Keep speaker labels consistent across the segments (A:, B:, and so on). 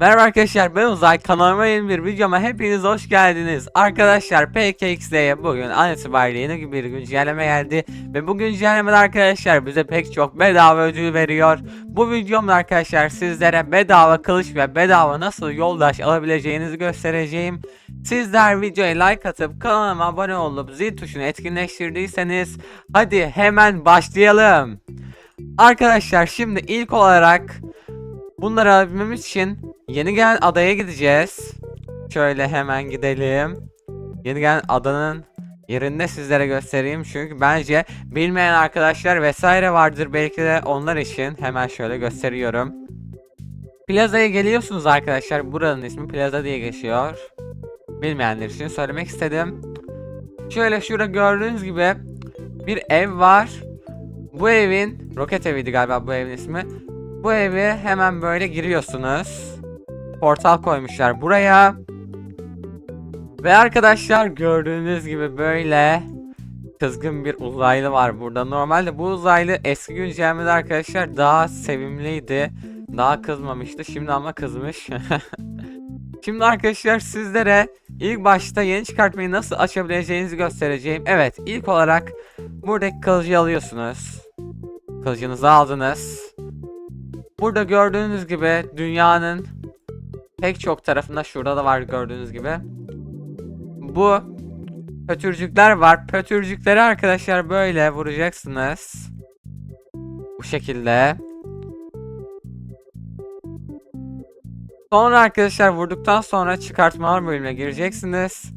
A: Merhaba arkadaşlar ben Uzay kanalıma yeni bir videoma hepiniz hoş geldiniz. Arkadaşlar PKX'ye bugün an itibariyle yeni bir güncelleme geldi. Ve bu güncellemede arkadaşlar bize pek çok bedava ödül veriyor. Bu videomda arkadaşlar sizlere bedava kılıç ve bedava nasıl yoldaş alabileceğinizi göstereceğim. Sizler videoya like atıp kanalıma abone olup zil tuşunu etkinleştirdiyseniz hadi hemen başlayalım. Arkadaşlar şimdi ilk olarak Bunları alabilmemiz için yeni gelen adaya gideceğiz. Şöyle hemen gidelim. Yeni gelen adanın yerinde sizlere göstereyim. Çünkü bence bilmeyen arkadaşlar vesaire vardır belki de onlar için. Hemen şöyle gösteriyorum. Plaza'ya geliyorsunuz arkadaşlar. Buranın ismi Plaza diye geçiyor. Bilmeyenler için söylemek istedim. Şöyle şurada gördüğünüz gibi bir ev var. Bu evin roket eviydi galiba bu evin ismi. Bu eve hemen böyle giriyorsunuz. Portal koymuşlar buraya. Ve arkadaşlar gördüğünüz gibi böyle kızgın bir uzaylı var burada. Normalde bu uzaylı eski güncellemede arkadaşlar daha sevimliydi. Daha kızmamıştı. Şimdi ama kızmış. Şimdi arkadaşlar sizlere ilk başta yeni çıkartmayı nasıl açabileceğinizi göstereceğim. Evet ilk olarak buradaki kılıcı alıyorsunuz. Kılıcınızı aldınız. Burada gördüğünüz gibi dünyanın pek çok tarafında şurada da var gördüğünüz gibi. Bu pötürcükler var. Pötürcükleri arkadaşlar böyle vuracaksınız. Bu şekilde. Sonra arkadaşlar vurduktan sonra çıkartmalar bölümüne gireceksiniz.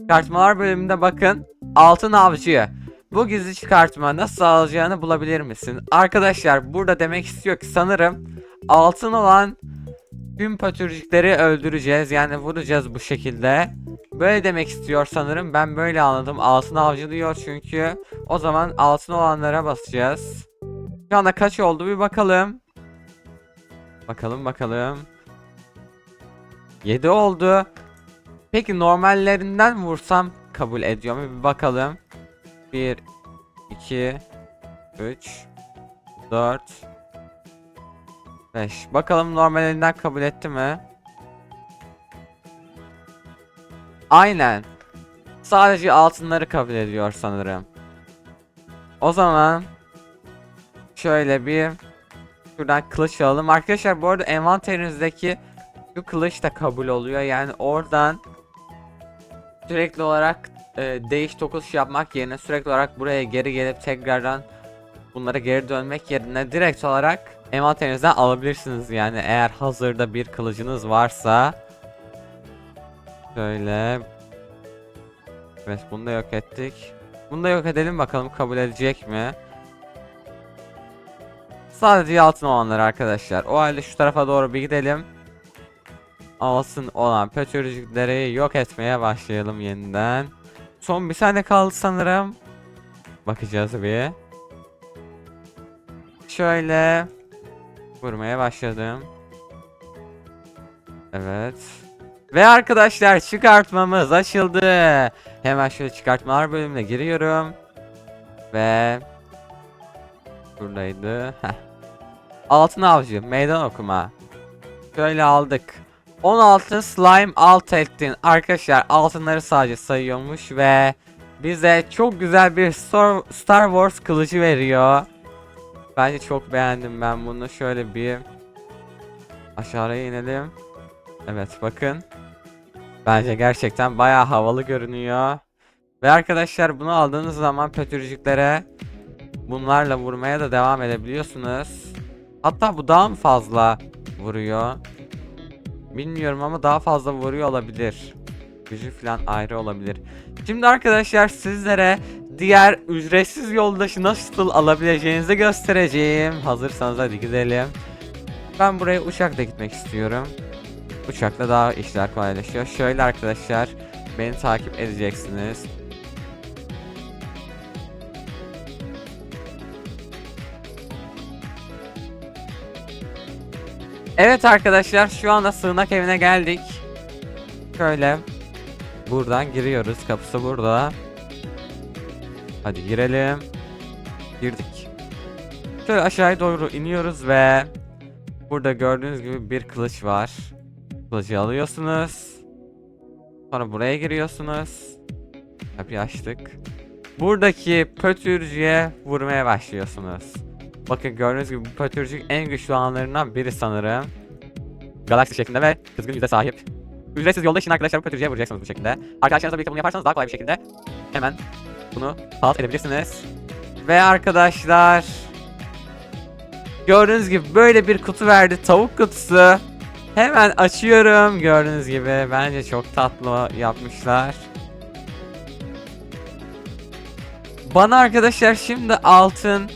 A: Çıkartmalar bölümünde bakın altın avcı. Bu gizli çıkartma nasıl alacağını bulabilir misin? Arkadaşlar burada demek istiyor ki sanırım altın olan tüm pötürcükleri öldüreceğiz. Yani vuracağız bu şekilde. Böyle demek istiyor sanırım. Ben böyle anladım. Altın avcı diyor çünkü. O zaman altın olanlara basacağız. Şu anda kaç oldu bir bakalım. Bakalım bakalım. 7 oldu. Peki normallerinden vursam kabul ediyor mu? Bir bakalım. 1 2 3 4 5 Bakalım normalinden kabul etti mi? Aynen. Sadece altınları kabul ediyor sanırım. O zaman şöyle bir şuradan kılıç alalım. Arkadaşlar bu arada envanterinizdeki şu kılıç da kabul oluyor. Yani oradan sürekli olarak e, değiş tokuş yapmak yerine sürekli olarak buraya geri gelip tekrardan bunlara geri dönmek yerine direkt olarak envanterinizden alabilirsiniz yani eğer hazırda bir kılıcınız varsa. Şöyle. Evet bunu da yok ettik. Bunu da yok edelim bakalım kabul edecek mi? Sadece altın olanlar arkadaşlar. O halde şu tarafa doğru bir gidelim. Altın olan pötürcükleri yok etmeye başlayalım yeniden. Son bir tane kaldı sanırım. Bakacağız bir. Şöyle vurmaya başladım. Evet. Ve arkadaşlar çıkartmamız açıldı. Hemen şöyle çıkartmalar bölümüne giriyorum. Ve buradaydı. Heh. Altın avcı meydan okuma. Şöyle aldık. 16 slime alt ettin. Arkadaşlar altınları sadece sayıyormuş ve bize çok güzel bir Star, Wars kılıcı veriyor. Bence çok beğendim ben bunu. Şöyle bir aşağıya inelim. Evet bakın. Bence gerçekten bayağı havalı görünüyor. Ve arkadaşlar bunu aldığınız zaman pötürcüklere bunlarla vurmaya da devam edebiliyorsunuz. Hatta bu daha mı fazla vuruyor? Bilmiyorum ama daha fazla vuruyor olabilir. Gücü falan ayrı olabilir. Şimdi arkadaşlar sizlere diğer ücretsiz yoldaşı nasıl alabileceğinizi göstereceğim. Hazırsanız hadi gidelim. Ben buraya uçakla gitmek istiyorum. Uçakla daha işler kolaylaşıyor. Şöyle arkadaşlar beni takip edeceksiniz. Evet arkadaşlar şu anda sığınak evine geldik. Şöyle buradan giriyoruz. Kapısı burada. Hadi girelim. Girdik. Şöyle aşağıya doğru iniyoruz ve Burada gördüğünüz gibi bir kılıç var. Kılıcı alıyorsunuz. Sonra buraya giriyorsunuz. Kapıyı açtık. Buradaki pötürcüye vurmaya başlıyorsunuz. Bakın gördüğünüz gibi bu pötürcük en güçlü alanlarından biri sanırım. Galaksi şeklinde ve kızgın yüze sahip. Ücretsiz yolda işin arkadaşlar bu pötürcüye vuracaksınız bu şekilde. Arkadaşlarınızla birlikte bunu yaparsanız daha kolay bir şekilde hemen bunu halt edebilirsiniz. Ve arkadaşlar gördüğünüz gibi böyle bir kutu verdi tavuk kutusu. Hemen açıyorum gördüğünüz gibi bence çok tatlı yapmışlar. Bana arkadaşlar şimdi altın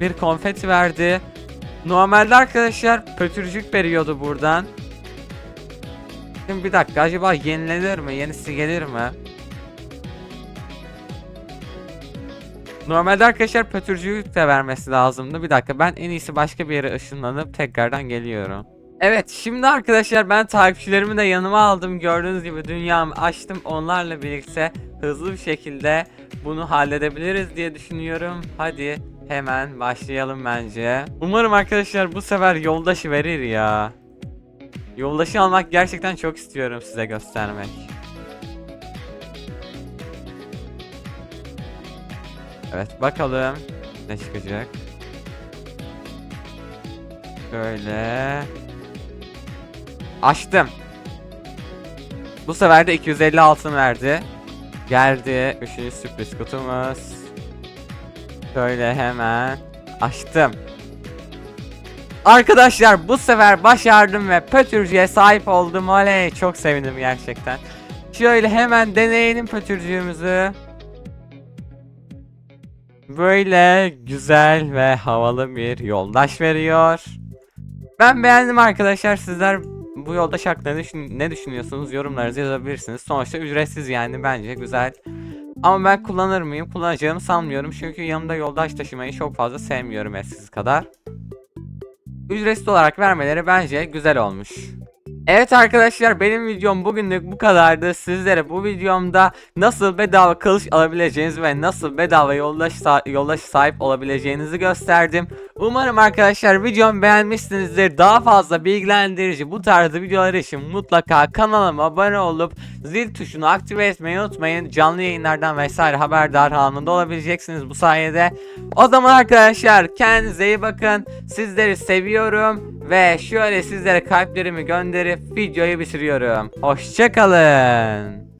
A: bir konfeti verdi. Normalde arkadaşlar pötürcük veriyordu buradan. Şimdi bir dakika acaba yenilenir mi? Yenisi gelir mi? Normalde arkadaşlar pötürcülük de vermesi lazımdı. Bir dakika ben en iyisi başka bir yere ışınlanıp tekrardan geliyorum. Evet şimdi arkadaşlar ben takipçilerimi de yanıma aldım. Gördüğünüz gibi dünyamı açtım. Onlarla birlikte hızlı bir şekilde bunu halledebiliriz diye düşünüyorum. Hadi hemen başlayalım bence. Umarım arkadaşlar bu sefer yoldaşı verir ya. Yoldaşı almak gerçekten çok istiyorum size göstermek. Evet bakalım ne çıkacak. Şöyle. Açtım. Bu sefer de 250 altın verdi. Geldi. Üçüncü sürpriz kutumuz. Şöyle hemen açtım. Arkadaşlar bu sefer başardım ve pötürcüye sahip oldum. Oley çok sevindim gerçekten. Şöyle hemen deneyelim pötürcüğümüzü. Böyle güzel ve havalı bir yoldaş veriyor. Ben beğendim arkadaşlar. Sizler bu yoldaş hakkında düşün- ne düşünüyorsunuz? Yorumlarınızı yazabilirsiniz. Sonuçta ücretsiz yani bence güzel. Ama ben kullanır mıyım? Kullanacağımı sanmıyorum. Çünkü yanımda yoldaş taşımayı çok fazla sevmiyorum eskisi kadar. Ücretsiz olarak vermeleri bence güzel olmuş. Evet arkadaşlar benim videom bugünlük bu kadardı. Sizlere bu videomda nasıl bedava kılıç alabileceğiniz ve nasıl bedava yoldaş yoldaş sahip olabileceğinizi gösterdim. Umarım arkadaşlar videomu beğenmişsinizdir. Daha fazla bilgilendirici bu tarz videolar için mutlaka kanalıma abone olup zil tuşunu aktive etmeyi unutmayın. Canlı yayınlardan vesaire haberdar anında olabileceksiniz bu sayede. O zaman arkadaşlar kendinize iyi bakın. Sizleri seviyorum ve şöyle sizlere kalplerimi gönderip videoyu bitiriyorum. Hoşçakalın.